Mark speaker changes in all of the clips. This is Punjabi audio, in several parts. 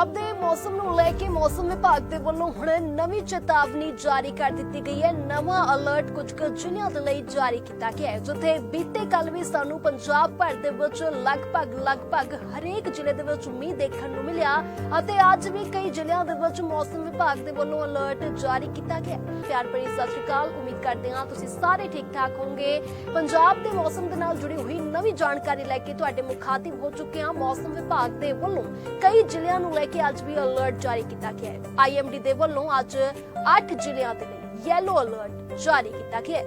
Speaker 1: ਪੰਜਾਬ ਦੇ ਮੌਸਮ ਨੂੰ ਲੈ ਕੇ ਮੌਸਮ ਵਿਭਾਗ ਦੇ ਵੱਲੋਂ ਹੁਣ ਨਵੀਂ ਚੇਤਾਵਨੀ ਜਾਰੀ ਕਰ ਦਿੱਤੀ ਗਈ ਹੈ। ਨਵਾਂ ਅਲਰਟ ਕੁਝ ਕੁ ਜ਼ਿਲ੍ਹਿਆਂ ਦੇ ਲਈ ਜਾਰੀ ਕੀਤਾ ਗਿਆ ਹੈ, ਜਿੱਥੇ ਬੀਤੇ ਕੱਲ ਵੀ ਸਾਨੂੰ ਪੰਜਾਬ ਭਰ ਦੇ ਵਿੱਚ ਲਗਭਗ ਲਗਭਗ ਹਰੇਕ ਜ਼ਿਲ੍ਹੇ ਦੇ ਵਿੱਚ ਮੀਂਹ ਦੇਖਣ ਨੂੰ ਮਿਲਿਆ ਅਤੇ ਅੱਜ ਵੀ ਕਈ ਜ਼ਿਲ੍ਹਿਆਂ ਦੇ ਵਿੱਚ ਮੌਸਮ ਵਿਭਾਗ ਦੇ ਵੱਲੋਂ ਅਲਰਟ ਜਾਰੀ ਕੀਤਾ ਗਿਆ ਪਿਆਰ ਭਰੀ ਸਤਿ ਸ਼੍ਰੀ ਅਕਾਲ, ਉਮੀਦ ਕਰਦੇ ਹਾਂ ਤੁਸੀਂ ਸਾਰੇ ਠੀਕ ਠਾਕ ਹੋਵੋਗੇ। ਪੰਜਾਬ ਦੇ ਮੌਸਮ ਦੇ ਨਾਲ ਜੁੜੀ ਹੋਈ ਨਵੀਂ ਜਾਣਕਾਰੀ ਲੈ ਕੇ ਤੁਹਾਡੇ ਮੁਖਾਤਿਬ ਹੋ ਚੁੱਕੇ ਹਾਂ। ਮੌਸਮ ਵਿਭਾਗ ਦੇ ਵੱਲੋਂ ਕਈ ਜ਼ਿਲ੍ਹਿਆਂ ਨੂੰ ਲੈ ਕੇ ਅੱਜ ਵੀ ਅਲਰਟ ਜਾਰੀ ਕੀਤਾ ਗਿਆ ਹੈ। ਆਈਐਮਡੀ ਦੇ ਵੱਲੋਂ ਅੱਜ 8 ਜ਼ਿਲ੍ਹਿਆਂ ਦੇ ਲਈ ਯੈਲੋ ਅਲਰਟ ਜਾਰੀ ਕੀਤਾ ਗਿਆ ਹੈ।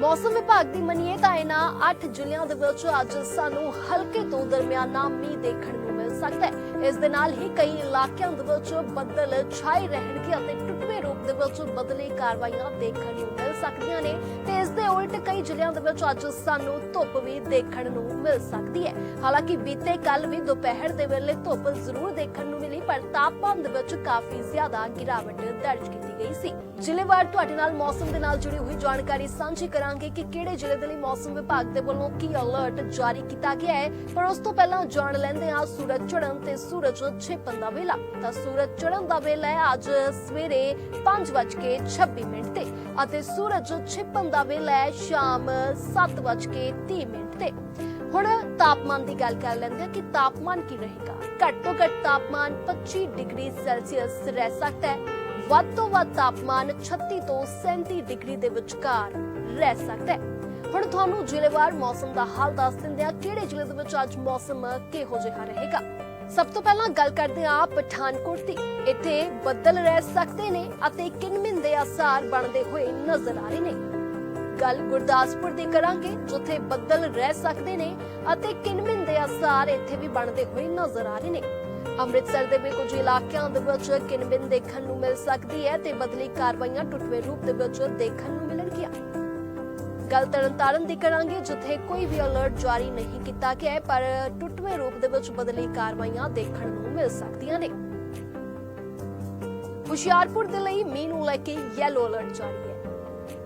Speaker 1: ਮੌਸਮ ਵਿਭਾਗ ਦੀ ਮੰਨੀਏ ਤਾਂ ਇਹਨਾਂ 8 ਜ਼ਿਲ੍ਹਿਆਂ ਦੇ ਵਿੱਚ ਅੱਜ ਸਾਨੂੰ ਹਲਕੇ ਤੋਂ ਦਰਮਿਆਨਾ ਮੀਂਹ ਦੇਖਣ ਨੂੰ ਮਿਲ ਸਕਦਾ ਹੈ। ਇਸ ਦੇ ਨਾਲ ਹੀ ਕਈ ਇਲਾਕਿਆਂ ਦੇ ਵਿੱਚ ਬੱਦਲ ਛਾਏ ਰਹਿਣਗੇ ਅਤੇ ਟੁੱਟਵੇਂ ਰੂਪ ਦੇ ਵਿੱਚ ਬਦਲੀ ਕਾਰਵਾਈਆਂ ਦੇਖਣ ਨੂੰ ਮਿਲ ਸਕਦੀਆਂ ਨੇ, ਤੇ ਇਸ ਦੇ ਉਲਟ ਕਈ ਜ਼ਿਲ੍ਹਿਆਂ ਦੇ ਵਿੱਚ ਅੱਜ ਸਾਨੂੰ ਧੁੱਪ ਵੀ ਦੇਖਣ ਨੂੰ ਮਿਲ ਸਕਦੀ ਹੈ। ਹਾਲਾਂਕਿ ਬੀਤੇ ਕੱਲ ਵੀ ਦੁਪਹਿਰ ਦੇ ਵੇਲੇ ਧੁੱਪ ਜ਼ਰੂਰ ਦੇਖਣ ਨੂੰ ਮਿਲੀ, ਪਰ ਤਾਪਮਾਨ ਦੇ ਵਿੱਚ ਕਾਫੀ ਜ਼ਿਆਦਾ ਗਿਰਾਵਟ ਦਰਜ ਕੀਤੀ ਗਈ ਸੀ। ਜ਼ਿਲ੍ਹੇਵਾਰ ਤੁਹਾਡੇ ਨਾਲ ਮੌਸਮ ਦੇ ਨਾਲ ਜੁੜੀ ਹੋਈ ਜਾਣਕਾਰੀ ਸਾਂਝੀ ਕਰਾਂਗੇ ਕਿ ਕਿਹੜੇ ਜ਼ਿਲ੍ਹੇ ਦੇ ਲਈ ਮੌਸਮ ਵਿਭਾਗ ਦੇ ਵੱਲੋਂ ਕੀ ਅਲਰਟ ਜਾਰੀ ਕੀਤਾ ਗਿਆ ਹੈ। ਪਰ ਉਸ ਤੋਂ ਪਹਿਲਾਂ ਜਾਣ ਲੈਂਦੇ ਹਾਂ ਸੂਰਜ ਚੜ੍ਹਨ ਤੇ ਸੂਰਜ ਛਿਪਣ ਦਾ ਵੇਲਾ। ਤਾਂ ਸੂਰਜ ਚੜ੍ਹਨ ਦਾ ਵੇਲਾ ਹੈ ਅੱਜ ਸਵੇਰੇ 5:26 ਮਿੰਟ ਤੇ ਅਤੇ ਸੂਰਜ ਛਿਪਣ ਦਾ ਵੇਲਾ ਹੈ ਸ਼ਾਮ 7:30 ਮਿੰਟ ਤੇ। ਹੁਣ ਤਾਪਮਾਨ ਦੀ ਗੱਲ ਕਰ ਲੈਂਦੇ ਹਾਂ ਕਿ ਤਾਪਮਾਨ ਕੀ ਰਹੇਗਾ। ਘੱਟ ਤੋਂ ਘੱਟ ਤਾਪਮਾਨ 25 ਡਿਗਰੀ ਸੈਲਸੀਅਸ ਰਹਿ ਸਕਦਾ ਹੈ। ਵੱਧ ਤੋਂ ਵੱਧ ਤਾਪਮਾਨ 36 ਤੋਂ 37 ਡਿਗਰੀ ਦੇ ਵਿਚਕਾਰ ਰਹਿ ਸਕਦਾ ਹੈ। ਹੁਣ ਤੁਹਾਨੂੰ ਜ਼ਿਲ੍ਹੇਵਾਰ ਮੌਸਮ ਦਾ ਹਾਲ ਦੱਸ ਦਿੰਦੇ ਆ ਕਿਹੜੇ ਜ਼ਿਲ੍ਹੇ ਦੇ ਵਿੱਚ ਅੱਜ ਮੌਸਮ ਕਿਹੋ ਜਿਹਾ ਰਹੇਗਾ? ਸਭ ਤੋਂ ਪਹਿਲਾਂ ਗੱਲ ਕਰਦੇ ਹਾਂ ਪਠਾਨਕੋਟ ਦੀ। ਇੱਥੇ ਬੱਦਲ ਰਹਿ ਸਕਦੇ ਨੇ ਅਤੇ ਕਿਨਮਿਨ ਦੇ ਆਸਾਰ ਬਣਦੇ ਹੋਏ ਨਜ਼ਰ ਆ ਰਹੇ ਨੇ। ਗੱਲ ਗੁਰਦਾਸਪੁਰ ਦੀ ਕਰਾਂਗੇ, ਜਿੱਥੇ ਬੱਦਲ ਰਹਿ ਸਕਦੇ ਨੇ ਅਤੇ ਕਿਨਮਿਨ ਦੇ ਆਸਾਰ ਇੱਥੇ ਵੀ ਬਣਦੇ ਹੋਏ ਨਜ਼ਰ ਆ ਰਹੇ ਨੇ। ਅੰਮ੍ਰਿਤਸਰ ਦੇ ਵੀ ਕੁਝ ਇਲਾਕਿਆਂ ਦੇ ਵਿੱਚ ਕਿਨਮਿਨ ਦੇਖਣ ਨੂੰ ਮਿਲ ਸਕਦੀ ਹੈ ਤੇ ਬਦਲੀ ਕਾਰਵਾਈਆਂ ਟੁੱਟਵੇਂ ਰੂਪ ਦੇ ਵਿੱਚ ਦੇਖਣ ਨੂੰ ਮਿਲਣਗੀਆਂ। ਗੱਲ ਤਰਨਤਾਰਨ ਦੀ ਕਰਾਂਗੇ, ਜਿੱਥੇ ਕੋਈ ਵੀ ਅਲਰਟ ਜਾਰੀ ਨਹੀਂ ਕੀਤਾ ਗਿਆ ਹੈ, ਪਰ ਟੁੱਟਵੇਂ ਰੂਪ ਦੇ ਵਿੱਚ ਬਦਲੀ ਕਾਰਵਾਈਆਂ ਦੇਖਣ ਨੂੰ ਮਿਲ ਸਕਦੀਆਂ ਨੇ। ਹੁਸ਼ਿਆਰਪੁਰ ਦੇ ਲਈ ਮੀਂਹ ਨੂੰ ਲੈ ਕੇ ਯੈਲੋ ਅਲਰਟ ਜਾਰੀ ਹੈ।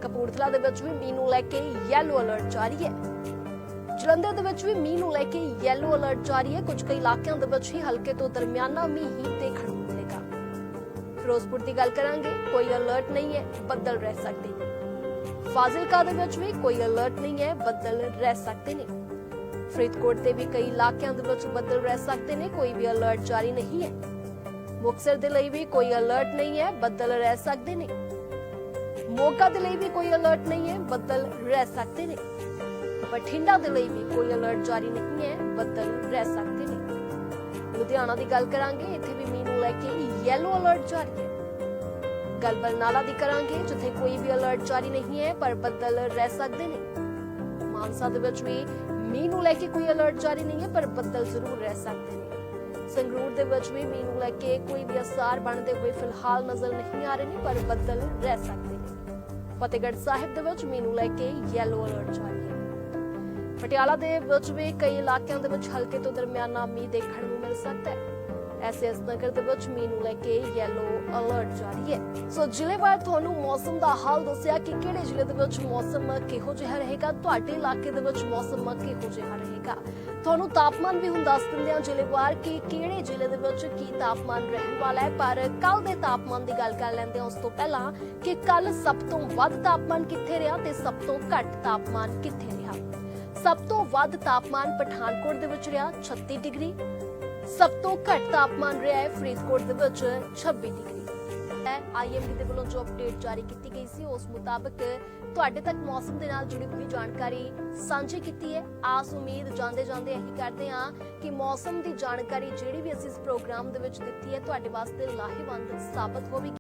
Speaker 1: ਕਪੂਰਥਲਾ ਦੇ ਵਿੱਚ ਵੀ ਮੀਂਹ ਨੂੰ ਲੈ ਕੇ ਯੈਲੋ ਅਲਰਟ ਜਾਰੀ ਹੈ। ਜਲੰਧਰ ਦੇ ਵਿੱਚ ਵੀ ਮੀਂਹ ਨੂੰ ਲੈ ਕੇ ਯੈਲੋ ਅਲਰਟ ਜਾਰੀ ਹੈ। ਕੁਝ ਕਈ ਇਲਾਕਿਆਂ ਦੇ ਵਿੱਚ ਹੀ ਹਲਕੇ ਤੋਂ ਦਰਮਿਆਨਾ ਮੀਂਹ ਹੀ ਦੇਖਣ ਨੂੰ ਮਿਲੇਗਾ। ਫਿਰੋਜ਼ਪੁਰ ਦੀ ਗੱਲ ਕਰਾਂਗੇ, ਕੋਈ ਅਲਰਟ ਨਹੀਂ ਹੈ, ਬੱਦਲ ਰਹਿ ਸਕਦੇ ਫਾਜ਼ਿਲਕਾ ਦੇ ਵਿੱਚ ਵੀ ਕੋਈ ਅਲਰਟ ਨਹੀਂ ਹੈ, ਬੱਦਲ ਰਹਿ ਸਕਦੇ ਨੇ। ਫਰੀਦਕੋਟ ਦੇ ਵੀ ਕਈ ਇਲਾਕਿਆਂ ਦੇ ਵਿੱਚ ਬੱਦਲ ਰਹਿ ਸਕਦੇ ਨੇ, ਕੋਈ ਵੀ ਅਲਰਟ ਜਾਰੀ ਨਹੀਂ ਹੈ। ਮੁਕਤਸਰ ਦੇ ਲਈ ਵੀ ਕੋਈ ਅਲਰਟ ਨਹੀਂ ਹੈ, ਬੱਦਲ ਰਹਿ ਸਕਦੇ ਨੇ। ਮੋਗਾ ਦੇ ਲਈ ਵੀ ਕੋਈ ਅਲਰਟ ਨਹੀਂ ਹੈ, ਬੱਦਲ ਰਹਿ ਸਕਦੇ ਨੇ। ਬਠਿੰਡਾ ਦੇ ਲਈ ਵੀ ਕੋਈ ਅਲਰਟ ਜਾਰੀ ਨਹੀਂ ਹੈ, ਬੱਦਲ ਰਹਿ ਸਕਦੇ ਨੇ। ਲੁਧਿਆਣਾ ਦੀ ਗੱਲ ਕਰਾਂਗੇ, ਇੱਥੇ ਵੀ ਮੀਂਹ ਨੂੰ ਲੈ ਕੇ ਯੈਲੋ ਅਲਰਟ ਜਾਰੀ ਹੈ। ਗੱਲ ਬਰਨਾਲਾ ਦੀ ਕਰਾਂਗੇ, ਜਿੱਥੇ ਕੋਈ ਵੀ ਅਲਰਟ ਜਾਰੀ ਨਹੀਂ ਹੈ, ਪਰ ਬੱਦਲ ਰਹਿ ਸਕਦੇ ਨੇ। ਮਾਨਸਾ ਦੇ ਵਿੱਚ ਵੀ ਮੀਂਹ ਨੂੰ ਲੈ ਕੇ ਕੋਈ ਅਲਰਟ ਜਾਰੀ ਨਹੀਂ ਹੈ, ਪਰ ਬੱਦਲ ਜ਼ਰੂਰ ਰਹਿ ਸਕਦੇ ਨੇ। ਸੰਗਰੂਰ ਦੇ ਵਿੱਚ ਵੀ ਮੀਂਹ ਨੂੰ ਲੈ ਕੇ ਕੋਈ ਵੀ ਅਸਾਰ ਬਣਦੇ ਹੋਏ ਫਿਲਹਾਲ ਨਜ਼ਰ ਨਹੀਂ ਆ ਰਹੇ ਨੇ, ਪਰ ਬੱਦਲ ਰਹਿ ਸਕਦੇ ਨੇ। ਫਤਿਹਗੜ੍ਹ ਸਾਹਿਬ ਦੇ ਵਿੱਚ ਮੀਂਹ ਨੂੰ ਲੈ ਕੇ ਯੈਲੋ ਅਲਰਟ ਜਾਰੀ ਹੈ। ਪਟਿਆਲਾ ਦੇ ਵਿੱਚ ਵੀ ਕਈ ਇਲਾਕਿਆਂ ਦੇ ਵਿੱਚ ਹਲਕੇ ਤੋਂ ਦਰਮਿਆਨਾ ਮੀਂਹ ਦੇਖਣ ਨੂੰ ਮਿਲ ਸਕਦਾ ਹੈ। ਐਸਐਸ ਨਗਰ ਦੇ ਵਿੱਚ ਮੀਂਹ ਨੂੰ ਲੈ ਕੇ ਯੈਲੋ ਅਲਰਟ ਜਾਰੀ ਹੈ। ਸੋ ਜ਼ਿਲ੍ਹੇਵਾਰ ਤੁਹਾਨੂੰ ਮੌਸਮ ਦਾ ਹਾਲ ਦੱਸਿਆ ਕਿ ਕਿਹੜੇ ਜ਼ਿਲ੍ਹੇ ਦੇ ਵਿੱਚ ਮੌਸਮ ਕਿਹੋ ਜਿਹਾ ਰਹੇਗਾ? ਤੁਹਾਡੇ ਇਲਾਕੇ ਦੇ ਵਿੱਚ ਮੌਸਮ ਕਿਹੋ ਜਿਹਾ ਰਹੇਗਾ? ਤੁਹਾਨੂੰ ਤਾਪਮਾਨ ਵੀ ਹੁਣ ਦੱਸ ਦਿੰਦੇ ਹਾਂ ਜ਼ਿਲ੍ਹੇਵਾਰ ਕਿ ਕਿਹੜੇ ਜ਼ਿਲ੍ਹੇ ਦੇ ਵਿੱਚ ਕੀ ਤਾਪਮਾਨ ਰਹਿਣ ਵਾਲਾ ਹੈ, ਪਰ ਕੱਲ ਦੇ ਤਾਪਮਾਨ ਦੀ ਗੱਲ ਕਰ ਲੈਂਦੇ ਹਾਂ। ਉਸ ਤੋਂ ਪਹਿਲਾਂ ਕਿ ਕੱਲ ਸਭ ਤੋਂ ਵੱਧ ਤਾਪਮਾਨ ਕਿੱਥੇ ਰਿਹਾ ਤੇ ਸਭ ਤੋਂ ਘੱਟ ਤਾਪਮਾਨ ਕਿੱਥੇ ਰਿਹਾ? ਸਭ ਤੋਂ ਵੱਧ ਤਾਪਮਾਨ ਪਠਾਨਕੋਟ ਦੇ ਵਿੱਚ ਰਿਹਾ 36 ਡਿਗਰੀ। ਸਭ ਤੋਂ ਘੱਟ ਤਾਪਮਾਨ ਰਿਹਾ ਹੈ ਫਰੀਦਕੋਟ ਦੇ ਵਿੱਚ 26 ਡਿਗਰੀ। ਆਈਐਮਡੀ ਦੇ ਵੱਲੋਂ ਜੋ ਅਪਡੇਟ ਜਾਰੀ ਕੀਤੀ ਗਈ ਸੀ, ਉਸ ਮੁਤਾਬਕ ਤੁਹਾਡੇ ਤੱਕ ਮੌਸਮ ਦੇ ਨਾਲ ਜੁੜੀ ਹੋਈ ਜਾਣਕਾਰੀ ਸਾਂਝੀ ਕੀਤੀ ਹੈ। ਆਸ, ਉਮੀਦ ਜਾਂਦੇ ਜਾਂਦੇ ਇਹੀ ਕਰਦੇ ਹਾਂ ਕਿ ਮੌਸਮ ਦੀ ਜਾਣਕਾਰੀ ਜਿਹੜੀ ਵੀ ਅਸੀਂ ਇਸ ਪ੍ਰੋਗਰਾਮ ਦੇ ਵਿੱਚ ਦਿੱਤੀ ਹੈ, ਤੁਹਾਡੇ ਵਾਸਤੇ ਲਾਹੇਵੰਦ ਸਾਬਤ ਹੋਵੇਗੀ।